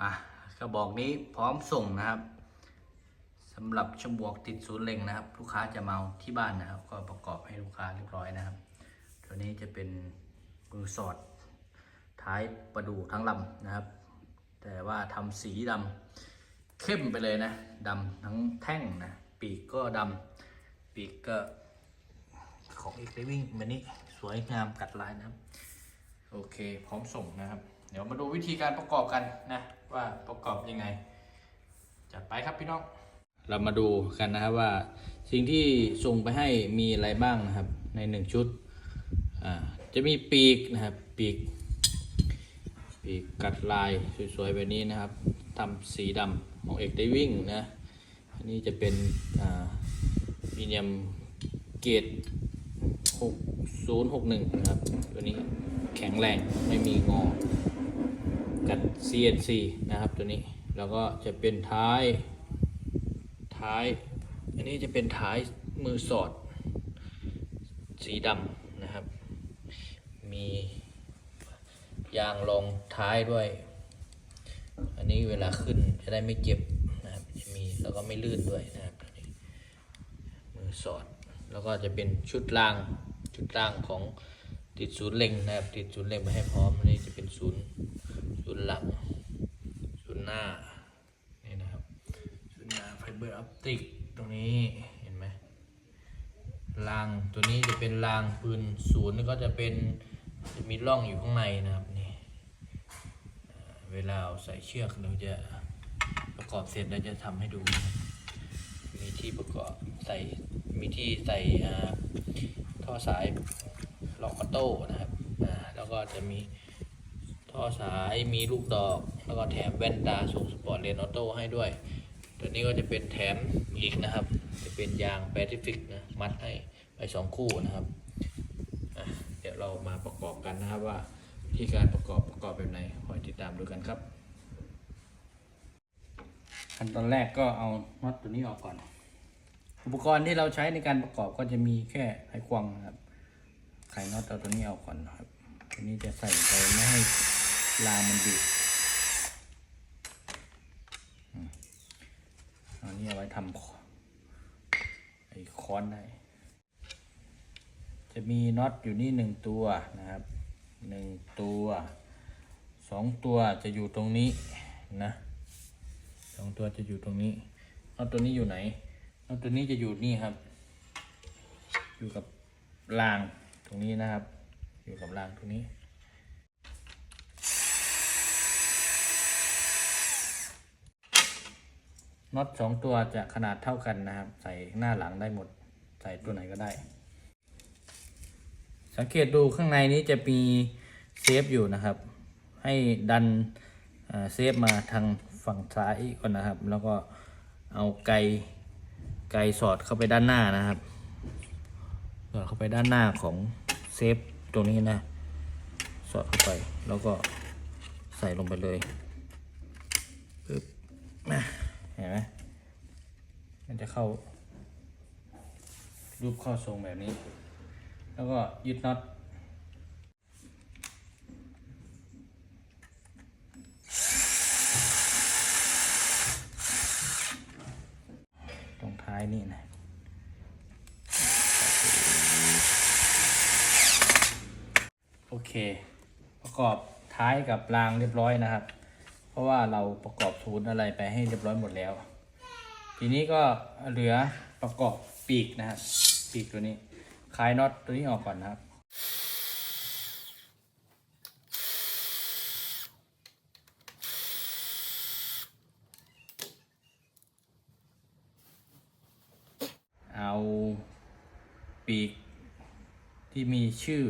มากระบอกนี้พร้อมส่งนะครับสำหรับชมบวกติดศูนย์เล็งนะครับ ลูกค้าจะมาเอาที่บ้านนะครับ ก็ประกอบให้ลูกค้าเรียบร้อยนะครับ ตัวนี้จะเป็นมือสอดท้ายประดูทั้งลำนะครับ แต่ว่าทำสีดำเข้มไปเลยนะดำทั้งแท่งนะปีกก็ดำปีกก็ของอีกเลวิ่งแบบนี้สวยงามกัดลายนะครับ โอเค พร้อมส่งนะครับ เดี๋ยวมาดูวิธีการประกอบกันนะว่าประกอบยังไงจัดไปครับพี่น้อง เรามาดูกันนะครับว่าสิ่งที่ส่งไปให้มีอะไรบ้างนะครับ ในหนึ่งชุดจะมีปีกนะครับปีก ปีกกัดลายสวยๆแบบนี้นะครับทำสีดำของเอกได้วิ่งนะอันนี้จะเป็นมีเนียมเกรด6061 นะครับ ตัวนี้แข็งแรงไม่มีงอ กัด CNC นะครับตัวนี้ แล้วก็จะเป็นท้าย ท้าย อันนี้จะเป็นท้ายมือสอด สีดำนะครับ มียางรองท้ายด้วย อันนี้เวลาขึ้นจะได้ไม่เจ็บนะครับ จะมีแล้วก็ไม่ลื่นด้วยนะครับตัวนี้มือสอด แล้วก็จะเป็นชุดล่าง ชุดล่างของติดศูนย์เล็งนะครับ ติดศูนย์เล็งมาให้พร้อมอันนี้จะเป็นศูนย์ หลังศูนหน้า นี่นะครับศูนหน้าไฟเบอร์ออปติกตรงนี้เห็นไหมรางตัวนี้จะเป็นรางปืนศูนย์ก็จะเป็นจะมีร่องอยู่ข้างในนะครับนี่เวลาเอาใส่เชือกเราจะประกอบเสร็จเราจะทำให้ดู มีที่ประกอบใส่มีที่ใส่ท่อสายล็อกออโต้นะครับแล้วก็จะมี ท่อสายมีลูกดอก แล้วก็แถมแว่นตาสูงสปอร์ตเลนออโต้ให้ด้วย ตัวนี้ก็จะเป็นแถมอีกนะครับ จะเป็นยางแปซิฟิกนะมัดให้ไปสองคู่นะครับเดี๋ยวเรามาประกอบกันนะครับว่าวิธีการประกอบประกอบแบบไหนคอยติดตามดูกันครับขั้นตอนแรกก็เอาน็อตตัวนี้ออกก่อน อุปกรณ์ที่เราใช้ในการประกอบก็จะมีแค่ไขควงนะครับไขน็อตเอาตัวนี้ออกก่อนนะครับตัวนี้จะใส่ไปไม่ให้ รามันบิดอันนี้เอาไว้ทำไอ้ค้อนได้ จะมีน็อตอยู่นี่หนึ่งตัวนะครับหนึ่งตัวสองตัวจะอยู่ตรงนี้นะสองตัวจะอยู่ตรงนี้น็อตตัวนี้อยู่ไหนน็อตตัวนี้จะอยู่นี่ครับ อยู่กับรางตรงนี้นะครับ อยู่กับรางตรงนี้ น็อตสองตัวจะขนาดเท่ากันนะครับ ใส่หน้าหลังได้หมด ใส่ตัวไหนก็ได้ สังเกตดูข้างในนี้จะมีเซฟอยู่นะครับ ให้ดันเซฟมาทางฝั่งซ้ายก่อนนะครับ แล้วก็เอาไกไกสอดเข้าไปด้านหน้านะครับสอดเข้าไปด้านหน้าของเซฟตรงนี้นะ สอดเข้าไปแล้วก็ใส่ลงไปเลยปึ๊บนะ เห็นไหมมันจะ เข้า รูปเข้าทรงแบบนี้ แล้วก็ยึดน็อตตรงท้ายนี่นะโอเค ประกอบท้ายกับรางเรียบร้อยนะครับ เพราะว่าเราประกอบศูนย์อะไรไปให้เรียบร้อยหมดแล้ว ทีนี้ก็เหลือประกอบปีกนะครับปีกตัวนี้คลายน็อตตัวนี้ออกก่อนนะครับเอาปีกที่มีชื่อ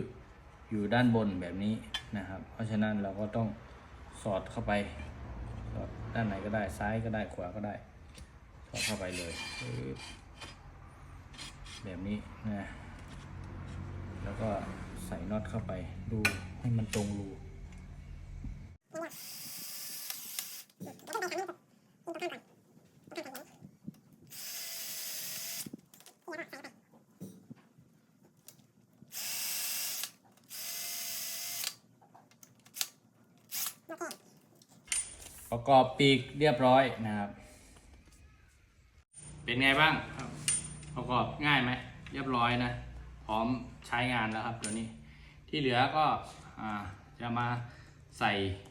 อยู่ด้านบนแบบนี้นะครับ เพราะฉะนั้นเราก็ต้องสอดเข้าไป สอดด้านไหนก็ได้ซ้ายก็ได้ขวาก็ได้ เข้าไปเลยแบบนี้นะแล้วก็ใส่น็อตเข้าไปดูให้มันตรงรูประกอบปีกเรียบร้อยนะครับ เป็นไงบ้างครับประกอบง่ายไหมเรียบร้อยนะ พร้อมใช้งานแล้วครับเดี๋ยวนี้ ที่เหลือก็อจะมาใส่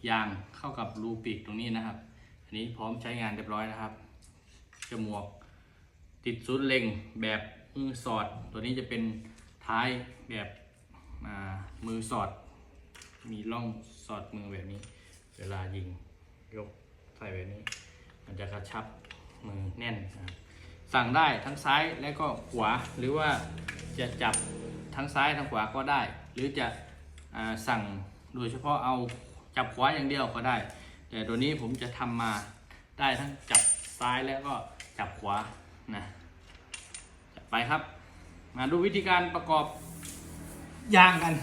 ยางเข้ากับรูปีกตรงนี้นะครับ อันนี้พร้อมใช้งานเรียบร้อยนะครับจมวก ติดซุดเล็งแบบมือสอด ตัวนี้จะเป็นท้ายแบบมือสอด มีร่องสอดมือแบบนี้ เวลายิงยกใส่แบบนี้ มันจะกระชับมือแน่นนะครับ สั่งได้ทั้งซ้ายและก็ขวา หรือว่าจะจับทั้งซ้ายทั้งขวาก็ได้ หรือจะอสั่งโดยเฉพาะเอาจับขวาอย่างเดียวก็ได้ แต่ตัวนี้ผมจะทำมาได้ทั้งจับซ้ายแล้วก็จับขวานะจัดไปครับ มาดูวิธีการประกอบยางกัน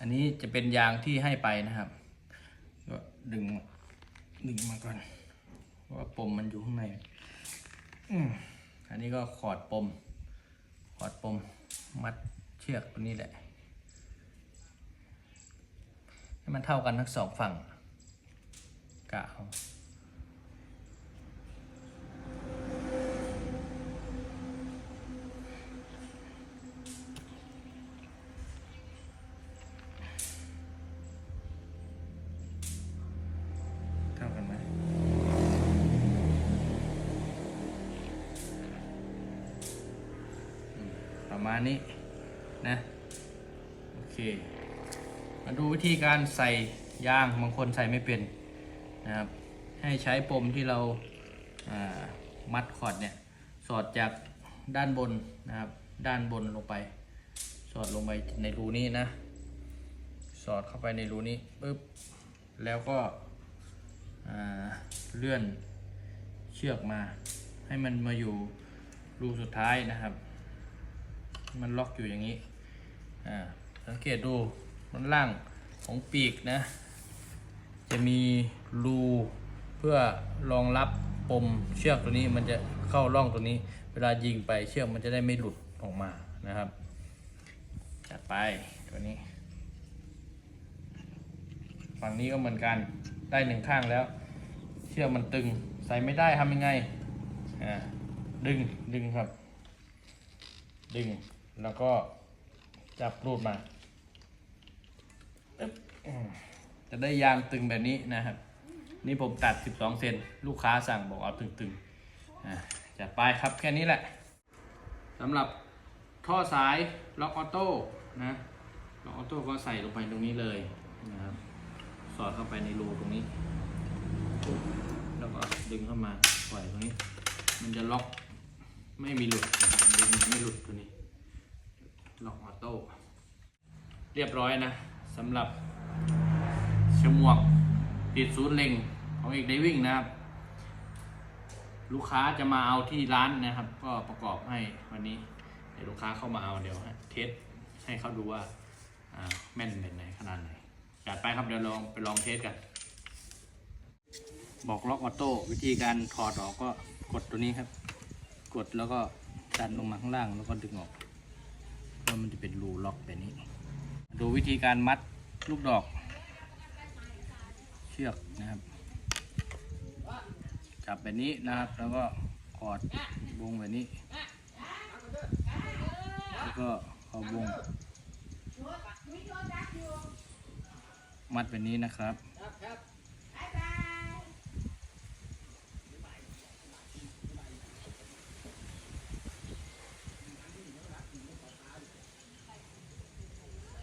อันนี้จะเป็นยางที่ให้ไปนะครับก็ดึงดึงมาก่อนเพราะว่าปมมันอยู่ข้างใน อันนี้ก็ขอดปม ขอดปม มัดเชือกตัวนี้แหละ ให้มันเท่ากันทั้งสองฝั่งกะเอาเท่ากันไหมอืม ประมาณนี้นะโอเค มาดูวิธีการใส่ยางบางคนใส่ไม่เป็นนะครับให้ใช้ปมที่เราอ่ามัดคอร์ดเนี่ยสอดจากด้านบนนะครับ ด้านบนลงไป สอดลงไปในรูนี้นะ สอดเข้าไปในรูนี้ปุ๊บแล้วก็อ่าเลื่อนเชือกมา ให้มันมาอยู่รูสุดท้ายนะครับ มันล็อกอยู่อย่างนี้อ่าสังเกตดูด้านล่างของปีกนะ จะมีรูเพื่อรองรับปมเชือกตัวนี้มันจะเข้าร่องตัวนี้ เวลายิงไปเชือกมันจะได้ไม่หลุดออกมานะครับจัดไปตัวนี้ ฝั่งนี้ก็เหมือนกันได้หนึ่งข้างแล้ว เชือกมันตึงใส่ไม่ได้ทำยังไงอ่าดึงดึงครับ ดึง แล้วก็จับรูดมาจะได้ยางตึงแบบนี้นะครับ นี่ผมตัด 12 เซนลูกค้าสั่งบอกเอาตึงๆจัดไปครับแค่นี้แหละสำหรับท่อสายล็อกออโต้นะล็อกออโต้ก็ใส่ลงไปตรงนี้เลยนะครับสอดเข้าไปในรูตรงนี้ แล้วก็ดึงเข้ามาปล่อยตรงนี้ มันจะล็อกไม่มีหลุดดึงไม่หลุดตัวนี้ ล็อกออโต้เรียบร้อยนะสำหรับฉมวกติดศูนย์เล็งของเอกไดวิ่งนะครับ ลูกค้าจะมาเอาที่ร้านนะครับ ก็ประกอบให้วันนี้เดี๋ยวลูกค้าเข้ามาเอาเดี๋ยวเทสให้เขาดูว่าอ่าแม่นเป็นไหนขนาดไหนจัดไปครับเดี๋ยวลองไปลองเทสกัน บอกล็อกออโต้วิธีการถอดออกก็กดตัวนี้ครับ กดแล้วก็ดันลงมาข้างล่างแล้วก็ดึงออก ก็มันจะเป็นรูล็อกแบบนี้ ดูวิธีการมัดลูกดอก เชือกนะครับ จับแบบนี้นะครับ แล้วก็กอดวงแบบนี้ แล้วก็เอาวง มัดแบบนี้นะครับ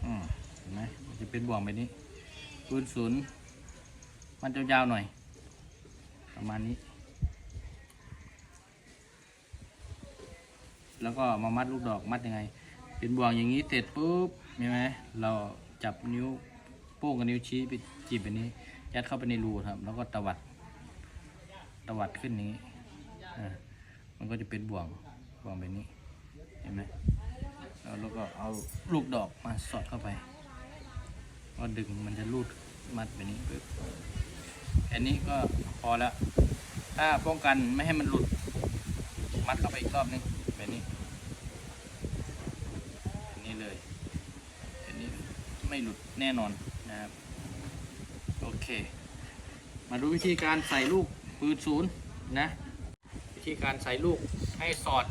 อืมเห็นไหมมันจะ เป็นบ่วงแบบนี้ปืนศูนย์มันยาวๆหน่อย ประมาณนี้ แล้วก็มามัดลูกดอกมัดยังไง เป็นบ่วงอย่างนี้เสร็จปุ๊บเห็นไหมเราจับนิ้วโป้งกับนิ้วชี้ไปจีบแบบนี้ ยัดเข้าไปในรูครับ แล้วก็ตวัดตวัดขึ้นอย่างนี้มันก็จะเป็นบ่วงบ่วงแบบนี้เห็นไหมแล้วเราก็เอาลูกดอกมาสอดเข้าไป ก็ดึงมันจะรูดมัดแบบนี้ปึ๊บแค่นี้ก็พอแล้ว ถ้าป้องกันไม่ให้มันหลุด มัดเข้าไปอีกรอบนึงแบบนี้แบบนี้เลยแบบนี้ไม่หลุดแน่นอนนะครับ โอเค มาดูวิธีการใส่ลูกปืนศูนย์นะ วิธีการใส่ลูกให้สอด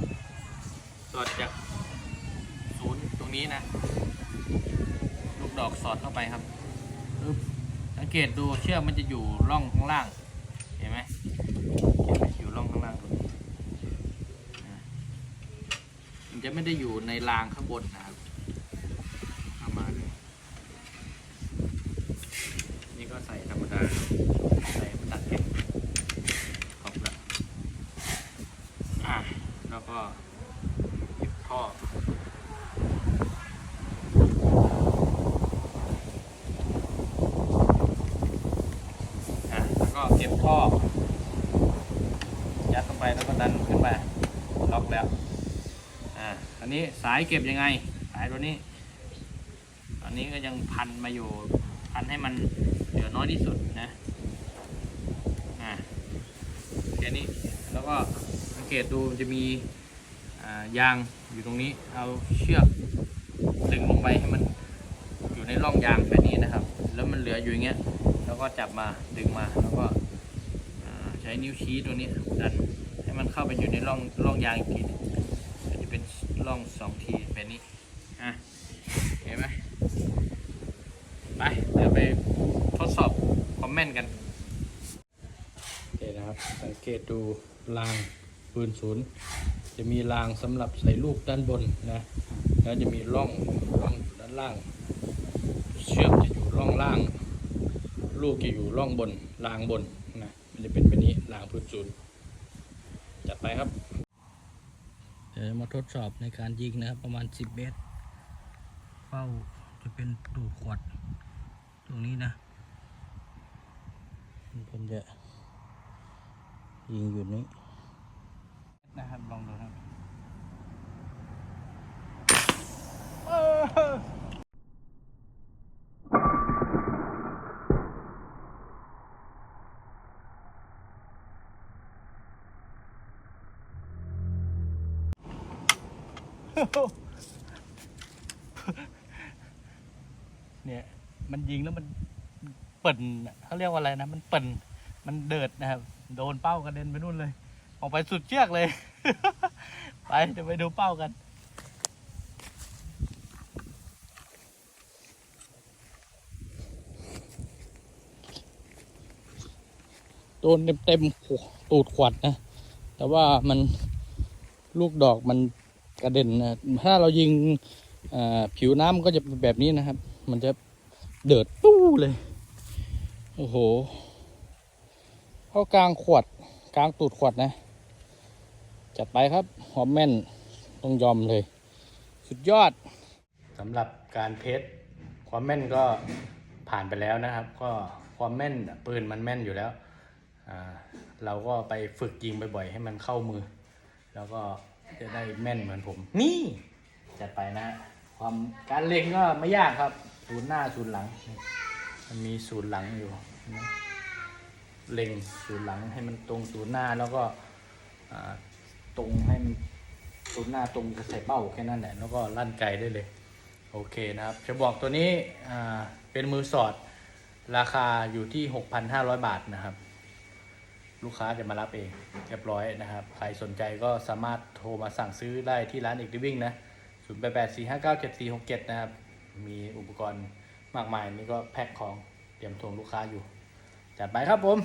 สอดจากศูนย์ตรงนี้นะ กดอกสอดเข้าไปครับสังเกตดูเชือกมันจะอยู่ร่องข้างล่าง เห็นไหมอยู่ร่องข้างล่างตรงนี้มันจะไม่ได้อยู่ในรางข้างบนนะครับเข้ามาเลยนี่ก็ใส่ธรรมดา ใส่ตัดแกะครบล้วอะแล้วก็บท่อ อะ แล้วก็ยัดเข้าไปแล้วก็ดันขึ้นมาล็อกแล้วอ่าอันนี้สายเก็บยังไง สายตัวนี้ตอนนี้ก็ยังพันมาอยู่พันให้มันเหลือน้อยที่สุดนะอ่าแค่นี้แล้วก็สังเกตดูมันจะมีายางอยู่ตรงนี้เอาเชือกดึงลงไปให้มันอยู่ในร่องยางแบบนี้นะครับ แล้วมันเหลืออยู่อย่างเงี้ยแล้วก็จับมาดึงมาแล้วก็ ช้นิ้วชี้ตัวนี้ดันให้มันเข้าไปอยู่ในร่องร่องยางอีกทีหนึ่งก็จะเป็นร่องสองทีแบบนี้อะเห็นไหมไปเดี๋ยวไปทดสอบคอมเมนต์กันโอเคนะครับสังเกตดูรางปืนศูนย์จะมีรางสำหรับใส่ลูกด้านบนนะแล้วจะมีร่องร่องอยู่ด้านล่าง เชือกจะอยู่ร่องล่าง ลูกจะอยู่ร่องบนรางบน จะเป็นแบบนี้รางพื้นศูนย์จัดไปครับเดี๋ยวมาทดสอบในการยิงนะครับ ประมาณ 10 เมตร เป้าจะเป็นดูดขวด ตรงนี้นะผมจะยิงอยู่นี้นะครับลองดูครับ เนี่ย มันยิงแล้วมันเปิ่นเขาเรียกว่าอะไรนะ มันเปิ่นมันเดิดนะครับ โดนเป้ากระเด็นไปนู่นเลย ออกไปสุดเชือกเลย ไปเดี๋ยวไปดูเป้ากันโดนเต็มๆตูดขวัดนะ แต่ว่ามันลูกดอกมัน กระเด็นนะถ้าเรายิงผิวน้ำมันก็จะเป็นแบบนี้นะครับ มันจะเดือดตู้เลย โอ้โห เข้ากลางขวด กลางตูดขวดนะ จัดไปครับ หอมแม่น ต้องยอมเลย สุดยอดสำหรับการเพชรความแม่นก็ผ่านไปแล้วนะครับ ก็ความแม่นปืนมันแม่นอยู่แล้ว เราก็ไปฝึกยิงบ่อยๆ ให้มันเข้ามือ แล้วก็ จะได้แม่นเหมือนผม นี่จัดไปนะ ความการเล็งก็ไม่ยากครับศูนย์หน้าศูนย์หลัง มันมีศูนย์หลังอยู่นะเล็งศูนย์หลังให้มันตรงศูนย์หน้าแล้วก็ตรงให้มันศูนย์หน้าตรงกับใส่เป้าแค่นั้นแหละแล้วก็ลั่นไกลได้เลย โอเคนะครับจะบอกตัวนี้เป็นมือสอดราคาอยู่ที่ 6,500 บาทนะครับ ลูกค้าจะมารับเองเรียบร้อยนะครับ ใครสนใจก็สามารถโทรมาสั่งซื้อได้ที่ร้านเอกดิวิ่งนะ0 8 8 4 5 9 7 4 6 7นะครับ มีอุปกรณ์มากมายนี่ก็แพ็คของเตรียมทวงลูกค้าอยู่ จัดไปครับผม